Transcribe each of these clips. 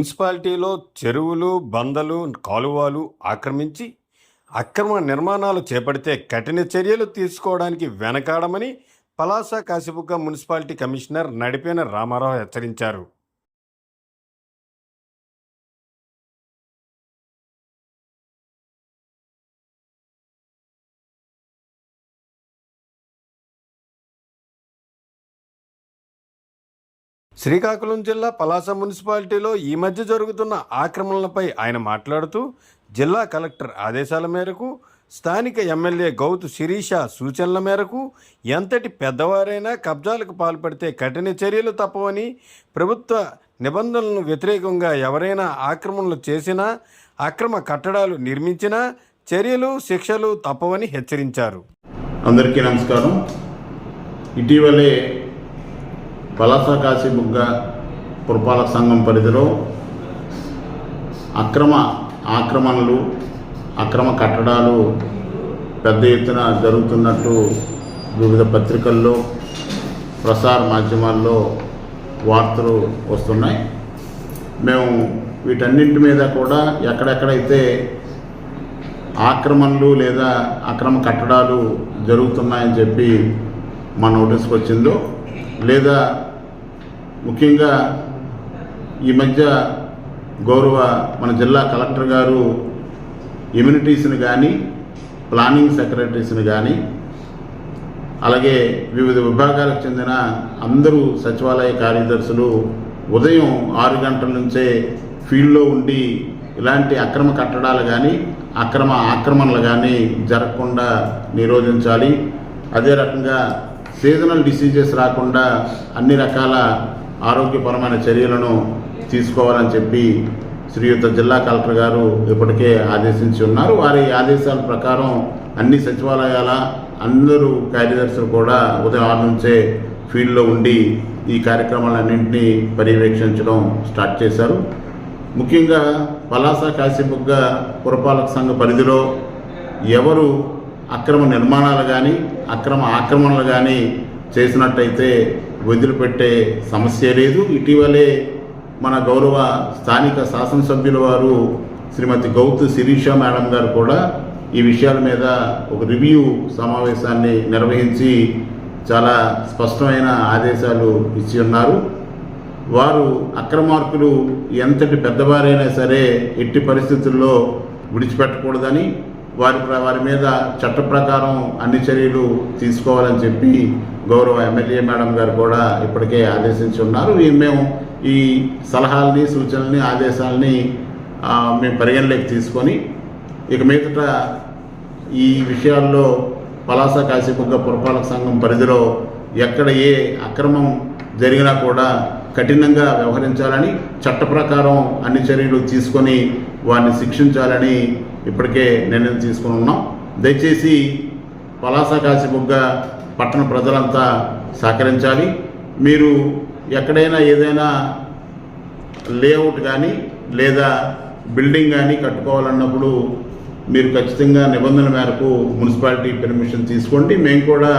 మున్సిపాలిటీలో చెరువులు బందలు కాలువలు ఆక్రమించి అక్రమ నిర్మాణాలు చేపడితే కఠిన చర్యలు తీసుకోవడానికి వెనకాడమని పలాస కాశీబుగ్గ మున్సిపాలిటీ కమిషనర్ నడిపేన రామారావు హెచ్చరించారు. శ్రీకాకుళం జిల్లా పలాస మున్సిపాలిటీలో ఈ మధ్య జరుగుతున్న ఆక్రమణలపై ఆయన మాట్లాడుతూ జిల్లా కలెక్టర్ ఆదేశాల మేరకు స్థానిక ఎమ్మెల్యే గౌతు శిరీష సూచనల మేరకు ఎంతటి పెద్దవారైనా కబ్జాలకు పాల్పడితే కఠిన చర్యలు తప్పవని ప్రభుత్వ నిబంధనలను వ్యతిరేకంగా ఎవరైనా ఆక్రమణలు చేసినా అక్రమ కట్టడాలు నిర్మించినా చర్యలు శిక్షలు తప్పవని హెచ్చరించారు. అందరికీ నమస్కారం. ఇటీవలే పలాస కాశీబుగ్గ పురపాలక సంఘం పరిధిలో అక్రమ ఆక్రమణలు అక్రమ కట్టడాలు పెద్ద ఎత్తున జరుగుతున్నట్టు వివిధ పత్రికల్లో ప్రసార మాధ్యమాల్లో వార్తలు వస్తున్నాయి. మేము వీటన్నింటి మీద కూడా ఎక్కడెక్కడైతే ఆక్రమణలు లేదా అక్రమ కట్టడాలు జరుగుతున్నాయని చెప్పి మా నోటీస్కి వచ్చిందో లేదా ముఖ్యంగా ఈ మధ్య గౌరవ మన జిల్లా కలెక్టర్ గారు ఇమ్యూనిటీస్ని కానీ ప్లానింగ్ సెక్రటరీస్ని కానీ అలాగే వివిధ విభాగాలకు చెందిన అందరూ సచివాలయ కార్యదర్శులు ఉదయం ఆరు గంటల నుంచే ఫీల్డ్లో ఉండి ఇలాంటి అక్రమ కట్టడాలు కానీ అక్రమ ఆక్రమణలు కానీ జరగకుండా నిరోధించాలి. అదే రకంగా సీజనల్ డిసీజెస్ రాకుండా అన్ని రకాల ఆరోగ్యపరమైన చర్యలను తీసుకోవాలని చెప్పి శ్రీయుత జిల్లా కలెక్టర్ గారు ఇప్పటికే ఆదేశించి ఉన్నారు. వారి ఆదేశాల ప్రకారం అన్ని సచివాలయాల అందరూ కార్యదర్శులు కూడా ఉదయం ఆరు నుంచే ఫీల్డ్లో ఉండి ఈ కార్యక్రమాలన్నింటినీ పర్యవేక్షించడం స్టార్ట్ చేశారు. ముఖ్యంగా పలాస కాశీబుగ్గ పురపాలక సంఘ పరిధిలో ఎవరు అక్రమ నిర్మాణాలు కానీ అక్రమ ఆక్రమణలు కానీ చేసినట్టయితే వదిలిపెట్టే సమస్య లేదు. ఇటీవలే మన గౌరవ స్థానిక శాసనసభ్యుల వారు శ్రీమతి గౌతు శిరీష మేడం గారు కూడా ఈ విషయాల మీద ఒక రివ్యూ సమావేశాన్ని నిర్వహించి చాలా స్పష్టమైన ఆదేశాలు ఇచ్చి ఉన్నారు. వారు అక్రమార్కులు ఎంతటి పెద్దవారైనా సరే ఎట్టి పరిస్థితుల్లో విడిచిపెట్టకూడదని వారి ప్ర- వారి మీద చట్ట ప్రకారం అన్ని చర్యలు తీసుకోవాలని చెప్పి గౌరవ ఎమ్మెల్యే మేడం గారు కూడా ఇప్పటికే ఆదేశించి ఉన్నారు మేము ఈ సలహాలని సూచనల్ని ఆదేశాలని మేము పరిగణలోకి తీసుకొని ఇక మీదట ఈ విషయాల్లో పలాస కాశీపుగ్గ పురపాలక సంఘం పరిధిలో ఎక్కడ ఏ అక్రమం జరిగినా కూడా కఠినంగా వ్యవహరించాలని చట్ట ప్రకారం అన్ని చర్యలు తీసుకొని వారిని శిక్షించాలని ఇప్పటికే నిర్ణయం తీసుకుని ఉన్నాం. దయచేసి పలాస కాశీబుగ్గ పట్టణ ప్రజలంతా సహకరించాలి. మీరు ఎక్కడైనా ఏదైనా లేఅవుట్ కానీ లేదా బిల్డింగ్ కానీ కట్టుకోవాలన్నప్పుడు మీరు ఖచ్చితంగా నిబంధనల మేరకు మున్సిపాలిటీ పెర్మిషన్ తీసుకోండి. మేము కూడా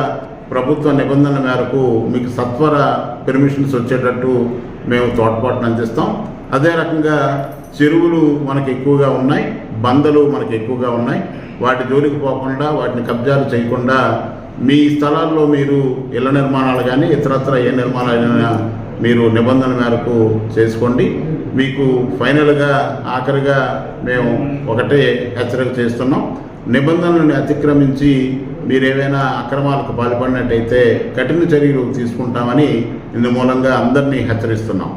ప్రభుత్వ నిబంధనల మేరకు మీకు సత్వర పెర్మిషన్స్ వచ్చేటట్టు మేము తోడ్పాటును అందిస్తాం. అదే రకంగా చెరువులు మనకి ఎక్కువగా ఉన్నాయి బందలు మనకి ఎక్కువగా ఉన్నాయి. వాటి జోలికి పోకుండా వాటిని కబ్జాలు చేయకుండా మీ స్థలాల్లో మీరు ఇళ్ళ నిర్మాణాలు కానీ ఇతరత్ర ఏ నిర్మాణాలైనా మీరు నిబంధన మేరకు చేసుకోండి. మీకు ఫైనల్గా ఆఖరిగా మేము ఒకటే హెచ్చరిక చేస్తున్నాం. నిబంధనలను అతిక్రమించి మీరు ఏవైనా అక్రమాలకు పాల్పడినట్టయితే కఠిన చర్యలు తీసుకుంటామని ఇందు మూలంగా అందరినీ హెచ్చరిస్తున్నాం.